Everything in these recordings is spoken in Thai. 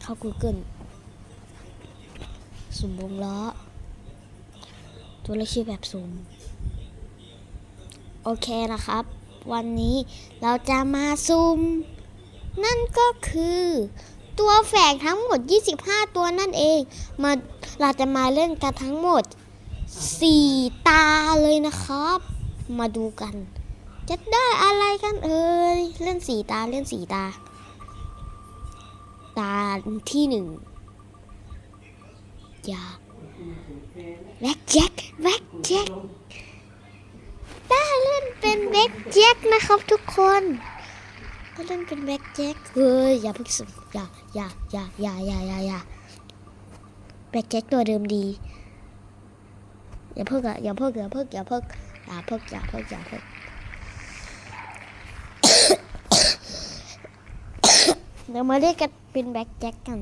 เข้า Google สุ่มวงล้อ ตัวเลขชื่อแบบสุ่ม โอเคนะครับ วันนี้เราจะมาซุ่ม นั่นก็คือ ตัวแฝงทั้งหมด 25 ตัวนั่นเอง มาเราจะมาเล่นกันทั้งหมด 4 ตาเลยนะครับ มาดูกัน จะได้อะไรกันเอ่ย เล่นสีตา เล่นสีตา ตาที่หนึ่งอย่าแบ็คแจ็คแบ็คแจ็คได้เล่นเป็นแบ็คแจ็คนะครับทุกคน ก็เล่นเป็นแบ็คแจ็คเฮ้ยอย่าเพิ่งสุดอย่าอย่าอย่าอย่าอย่าอย่าอย่าแบ็คแจ็คตัวเดิมดีอย่าเพิ่งอะอย่าเพิ่งอย่าเพิ่งอย่าเพิ่งอย่าเพิ่งอย่าเพิ่งอย่าเพิ่ง เดี๋ยวมาเรียกกันเป็นแบ็คแจ็คกัน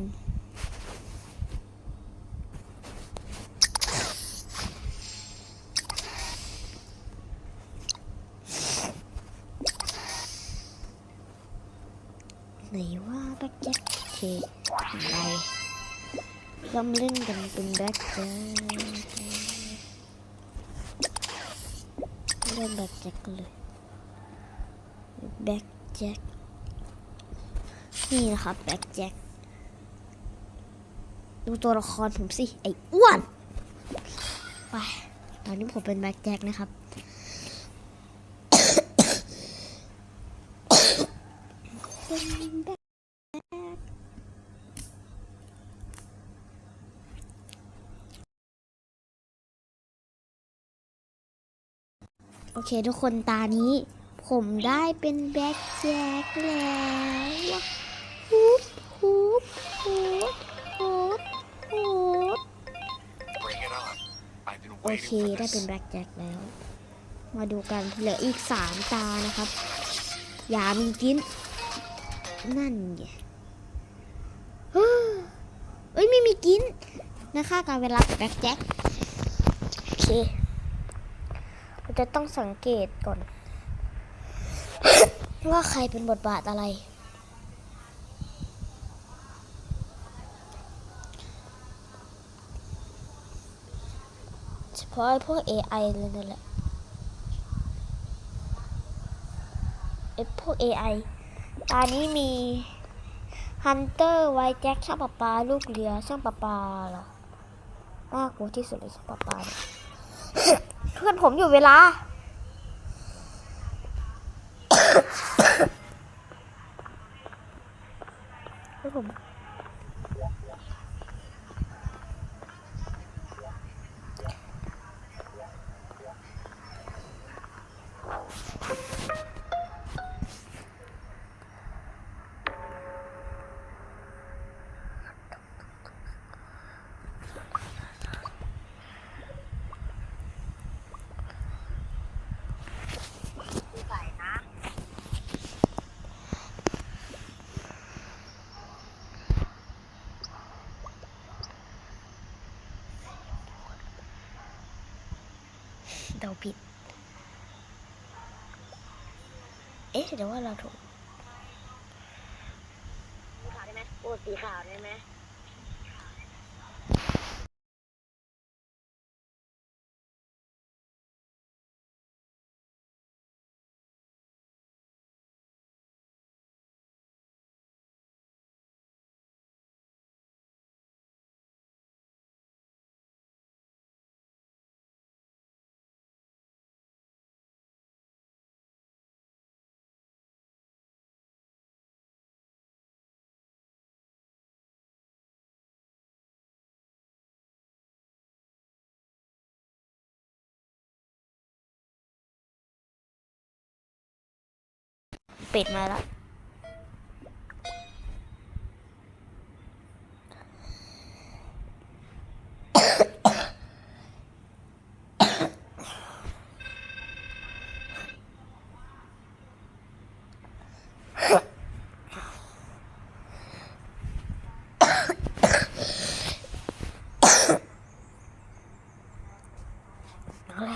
ไหนว่าแบ็คแจ็คโอเคอะไรเรามาเล่นกันเป็นแบ็คแจ็คเล่นแบ็คแจ็คกันเลยแบ็คแจ็ค นี่นะครับแบ็คแจ็คดูตัวละครผมสิ ไอ้อ้วน ไป ตอนนี้ผมเป็นแบ็คแจ็คนะครับ เป็นแบ็คโอเคทุกคนตานี้ผมได้เป็นแบ็คแจ็คแล้ว โอเคได้เป็นแบ็คแจ็คแล้ว มาดูกันเหลืออีกสามตานะครับ อย่ามีกิน นั่นไงเฮ้อเอ้ยไม่มีกินนะคะการเวลากับแบ็คแจ็คโอเคเราจะต้องสังเกตก่อน ว่าใครเป็นบทบาทอะไร เฉพาะไอ้พวก AI เลยนั่นแหละไอ้พวก AI ตอนนี้มี Hunter ไวแจ็คช่างปะปาลูกเรือช่างปะปาเหรอน่ากลัวที่สุดเลยช่างปะปาเพื่อนผมอยู่เวลา เดาผิด เอ๊ะเดี๋ยวว่าเราถูกสีขาวได้ไหมโอ้สีขาวได้ไหม ปิดมาแล้ว อะไร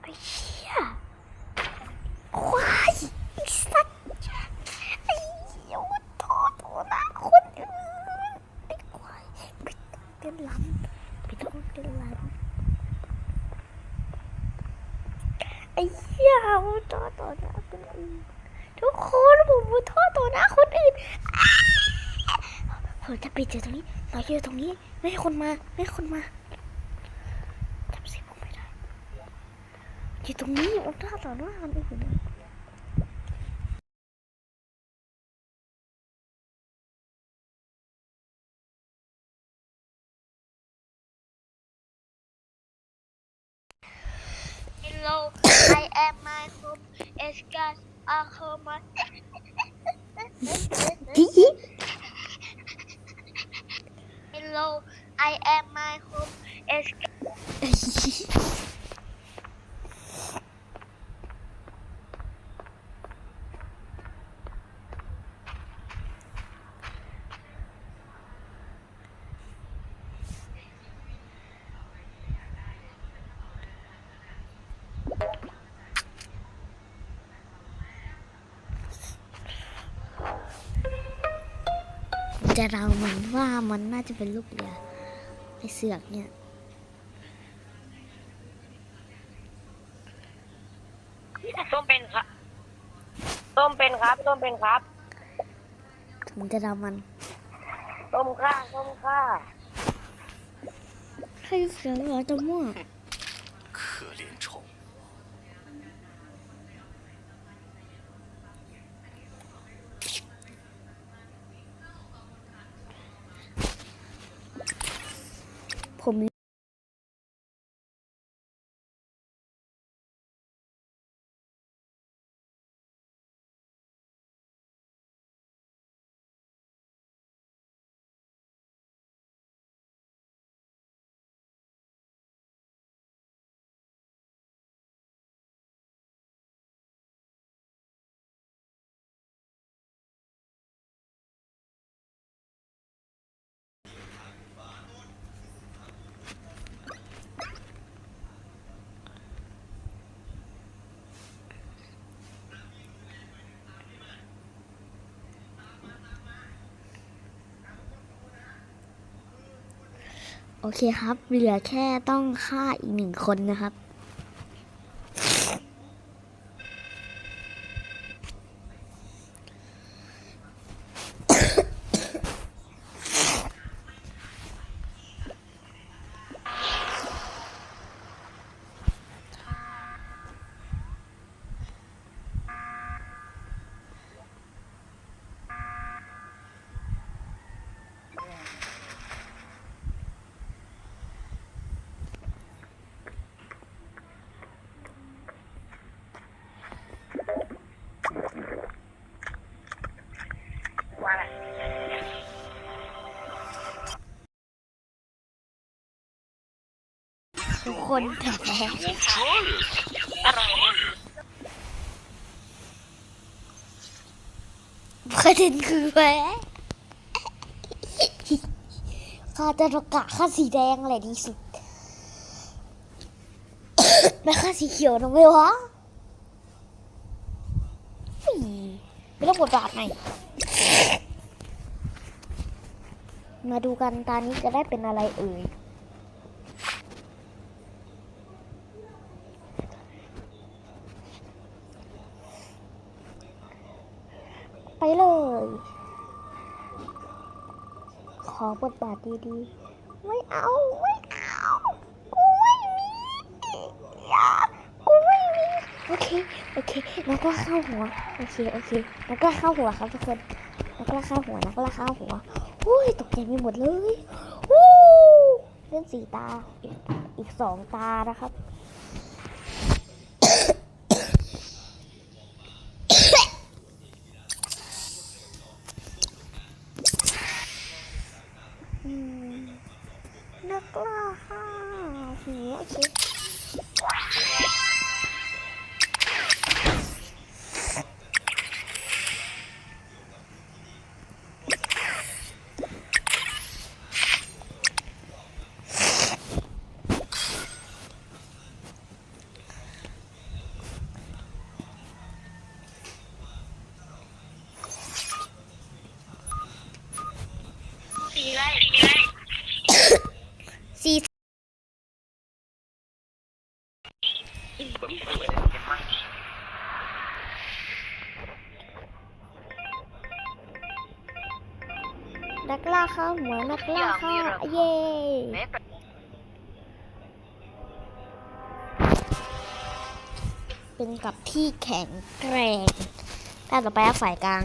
ไอ้เชี่ยควาย ทุกคนผมขอโทษต่อหน้าคนอื่นอ้าผมจะปิดอยู่ตรงนี้เราอยู่ตรงนี้ ไม่ให้คนมาไม่ให้คนมาจำเสียงผมไม่ได้อยู่ตรงนี้ผมท่าต่อหน้าคนอื่นเลย Hello, I am Michael Escas Akoma. ที่ Hello, I am Michael Escas. จะเรามันว่ามันน่าจะเป็นลูกเรือ ไอเสือกเนี่ยต้มเป็นครับต้มเป็นครับต้มเป็นครับ ผมจะเรามันต้มข้าต้มข้า ให้เสือกเหรอจะมั่ว โอเคครับ เหลือแค่ต้องฆ่าอีกหนึ่งคนนะครับ ทุกคนแพ้อะไรประเด็นคือแพ้ข้าจะประกาศค่าสีแดงอะไรดีสุดไม่ค่าสีเขียวนะไม่วะไม่ต้องบทบาทไหนมาดูกันตานี้จะได้เป็นอะไรเอ่ย เลย ขอบทบาทดีๆ ไม่เอา ไม่เอากูไม่มีอย่ากูไม่มีโอเค โอเค นักล่าเข้าหัว โอเค โอเค นักล่าเข้าหัวครับทุกคน นักล่าเข้าหัว นักล่าเข้าหัวอุ้ย ตกใจไปหมดเลยวู้เล่นสี่ตา อีกอีกสองตานะครับ นักล่าห้าหัวโอเค ข้าหัวนักล่าข้าเย้แม้แต่เป็นกับที่แข็งแกร่งแต่ต่อไปเอาฝ่ายกลาง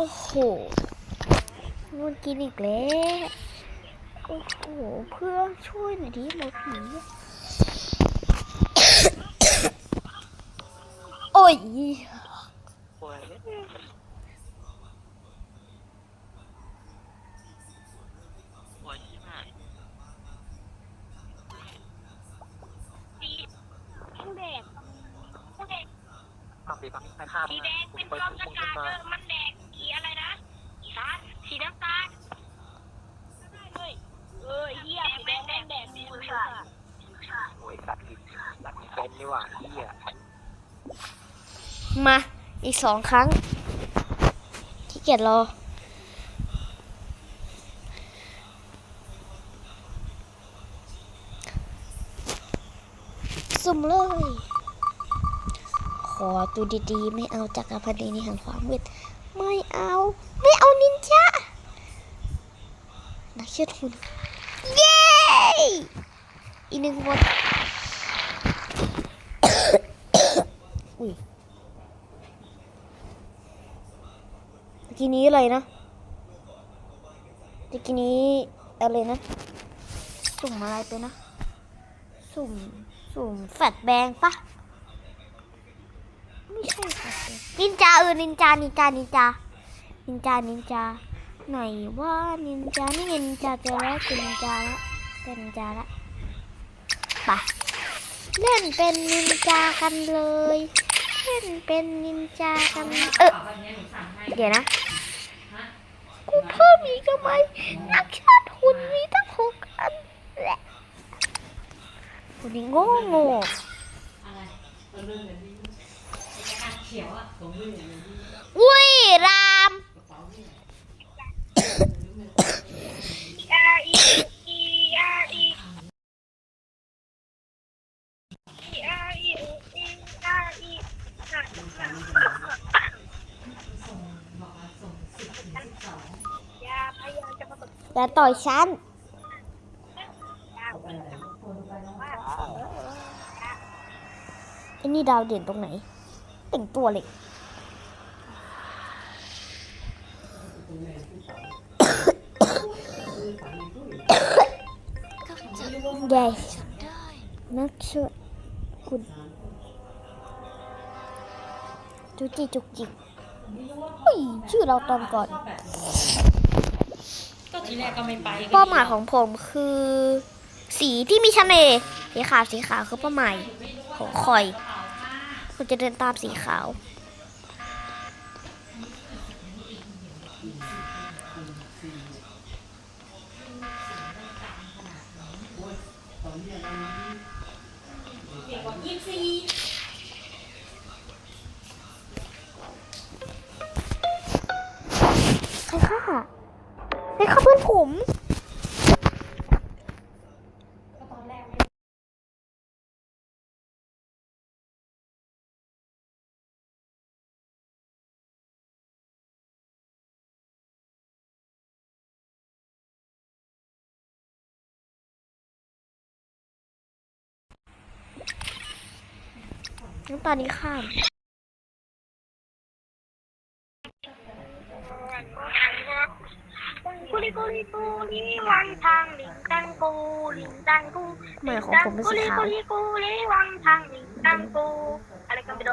อ้โหมันกินอีกแล้ว โอ้โห เพื่อช่วยหน่อยดิหมอผีโอ้ย ป่วยป่วยใช่ไหม แดง ปักปีปักไปข้าม สีแดงเป็นกลมสกาเจอมันแดงสีอะไรนะสีฟ้าสีน้ำตาลเฮ้ยเออเฮียสีแดงแดงแดงสีฟ้า โอ้ยสัตว์ผิดสัตว์เป็นนี่หว่าเหี้ย มา อีก สองครั้งที่เกียจรอ สุ่มเลย ขอตัวดีๆ ไม่เอาจักรพรรดิในหันความมืดไม่เอา ไม่เอานินจานักเชือดหุ่นเย้อีกหนึ่งคนอุ้ย เมื่อ กี้นี้อะไรนะเมื่อกี้นี้อะไรนะ สุ่มอะไรไปนะ สุ่ม สุ่มแฟดแบงปะไม่ใช่แฟดแบงนินจาเออนินจานินจานินจานินจานินจาไหนว่านินจานี่ไงนินจาเจอแล้วคือนินจาละเป็นนินจาละไปเล่นเป็นนินจากันเลย เล่นเป็นนินจากัน เออเดี๋ยวนะ กูเพิ่มอีกทำไมนักชาติหุ่นมีตั้งหกอันแหละหุ่นโง่โง่อุ้ยรามอ อย่าต่อยฉันไอ้นี่ดาวเด่นตรงไหนแต่งตัวเลยใหญ่นักช่วยคุณจุกจิจุกจิกอุ้ยชื่อเราตอนก่อน ทีแรกก็ไม่ไปเป้าหมายของผมคือ สีที่มีเสน่ห์สีขาวสีขาวคือเป้าหมายของคอยคุณจะเดินตามสีขาวยี่สิบสี่ใคร ฆ่าใครฆ่าเพื่อนผมแรกไม่งั้นตอนนี้ข้าม กุหมือของผมไม่สีขาวาอะไรกันไปด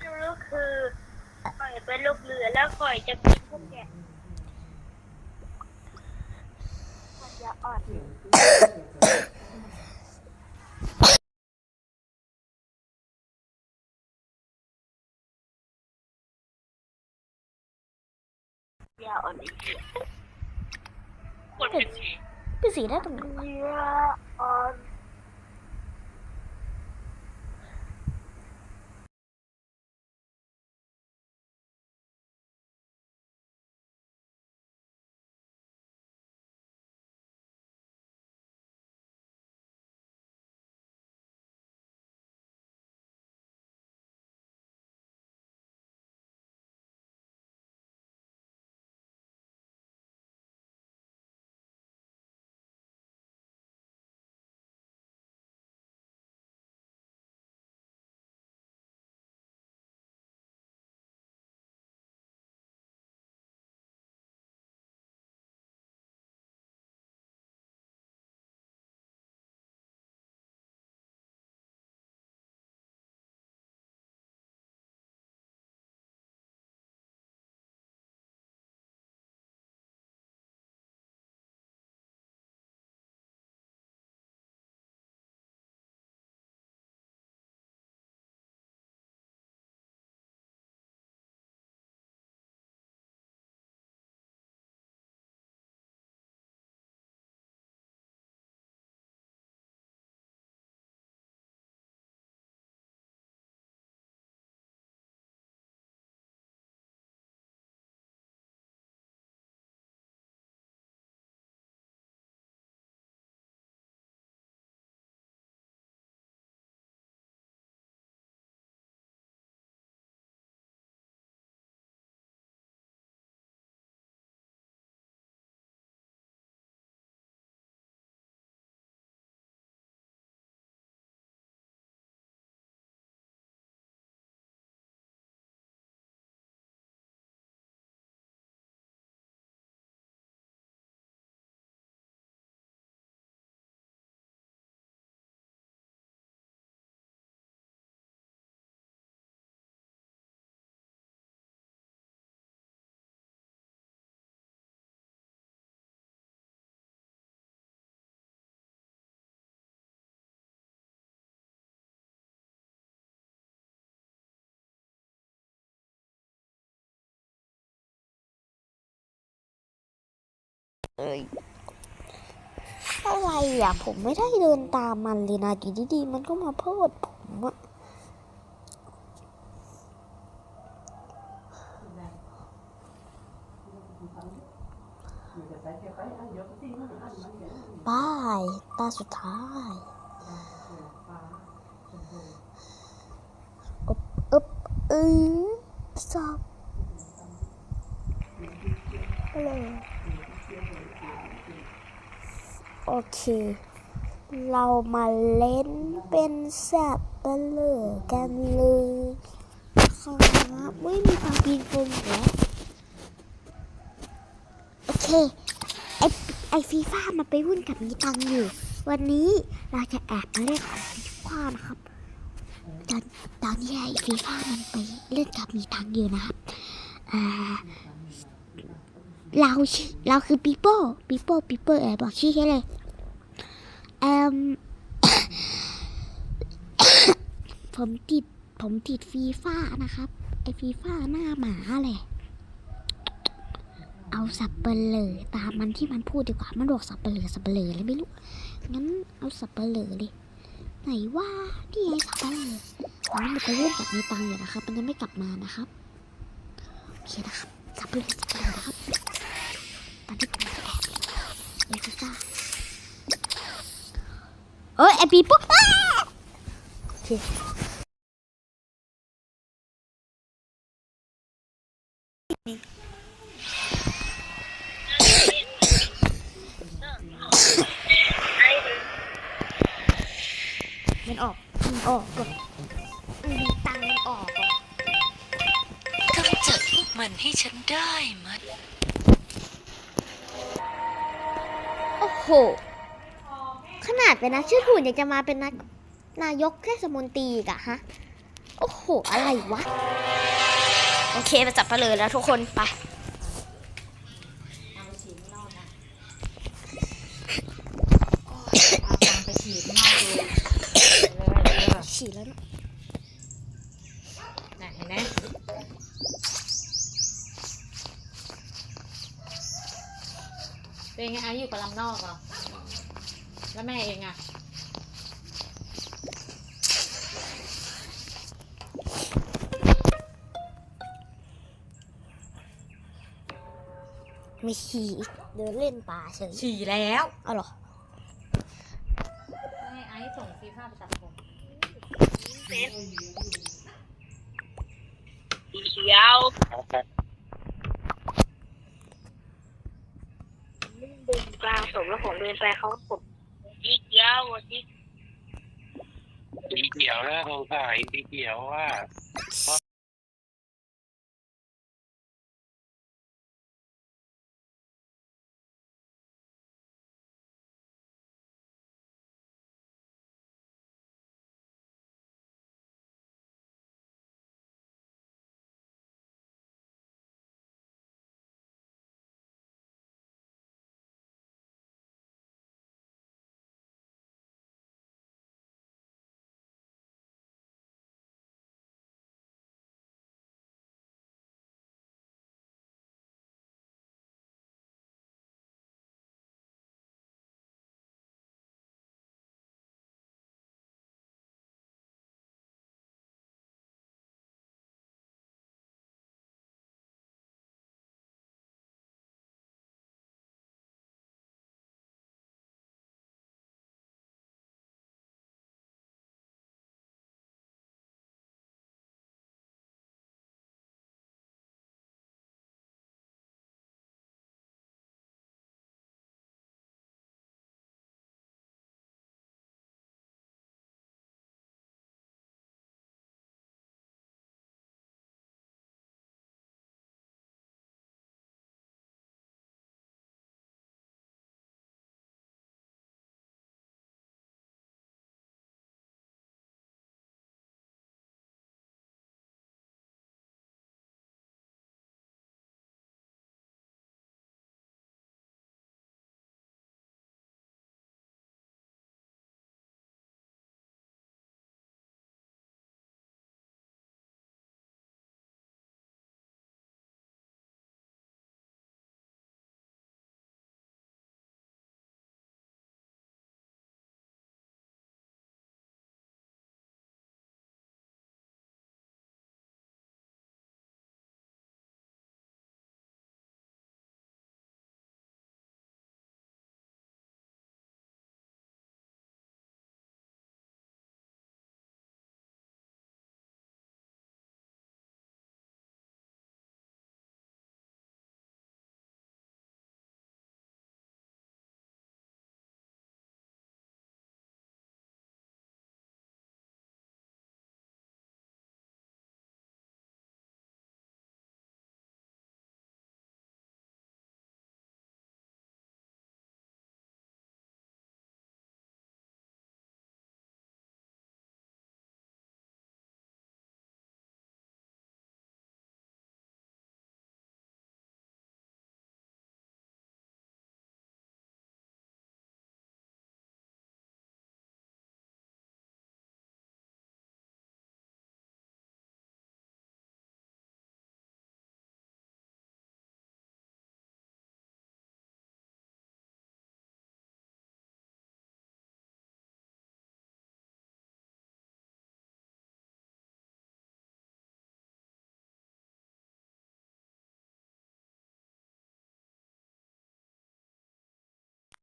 ม่รู้คือข่อยเป็นลูกเรือแล้วข่อยจะกินพวกแก นไอ้เหี้ยเป็นสีได้ตรงไหนเหี้ยอ่อน อะไรอะ ผมไม่ได้เดินตามมันเลยนะอยู่ดีๆมันก็มาโพดผมอะบายตาสุดท้ายอบอบเออสอบเลย โอเค เรามาเล่นเป็นสับเปลือกันเลยครับไม่มีความปีนโฟมเหรอโอเค ไอไอฟีฟ่ามันไปวุ่นกับมีตังอยู่ วันนี้เราจะแอบมาเล่นของฟีฟ่านะครับ ตอนตอนนี้ไอฟีฟ่ามันไปเล่นกับมีตังอยู่นะครับอ่าเราคือเราคือปีโป้ปีโป้ปีโป้เออบอกชื่อแค่เลย อมผมติดผมติดฟีฟ่านะครับ ไอฟีฟ่าหน้าหมาแหละ เอาสับเปลือตามมันที่มันพูดดีกว่า มันบอกสับเปลือสับเปลือเลยไม่รู้ งั้นเอาสับเปลือเลยไหนว่านี่ไงสับเปลือตอนมันไปเล่นกับมีตังอยู่นะครับ มันยังไม่กลับมานะครับ โอเคนะครับ สับเปลือสับเปลือนะครับตอนที่ผมแอบเอฟิก้า อ้ยไอปีปุ๊บอ้าโอเคมันออกมันออกก่อนมันมีตังค์มันออกก่อนกำจัดพวกมันให้ฉันได้มั้ยโอ้โห ขนาดเป็นนักชื่อหุ่นยังจะมาเป็นนักนายกเทศมนตรีกะฮะ โอ้โห อะไรวะ โอเคไปจับไปเลยแล้วทุกคนไปฉีดแล้วนเห็นไหมเป็นไงอายุกับลำนอกเหรอ ไม่ฉี่เดินเล่นป่าเฉยฉี่แล้วเอาเหรอให้ไอซ์ส่งฟีฟ่าไปตัดผมสีเขียวเดินกลางสมแล้วผมเดินไปเขาก็ผมสีเขียวสีสีเขียวนะสงสัยสีเขียวว่า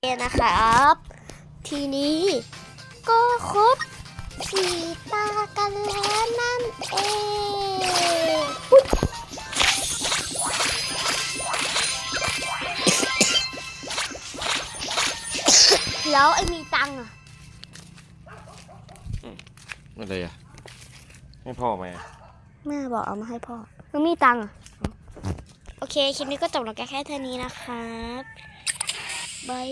นะครับ ทีนี้ก็ครบสีตากันแล้วนั่นเองอุ๊ยแล้วไอ้มีตังค์อะอะไรอะให้พ่อไหมแม่บอกเอามาให้พ่อแล้วมีตังค์อะโอเค คลิปนี้ก็จบลงแค่แค่เท่านี้นะครับ บาย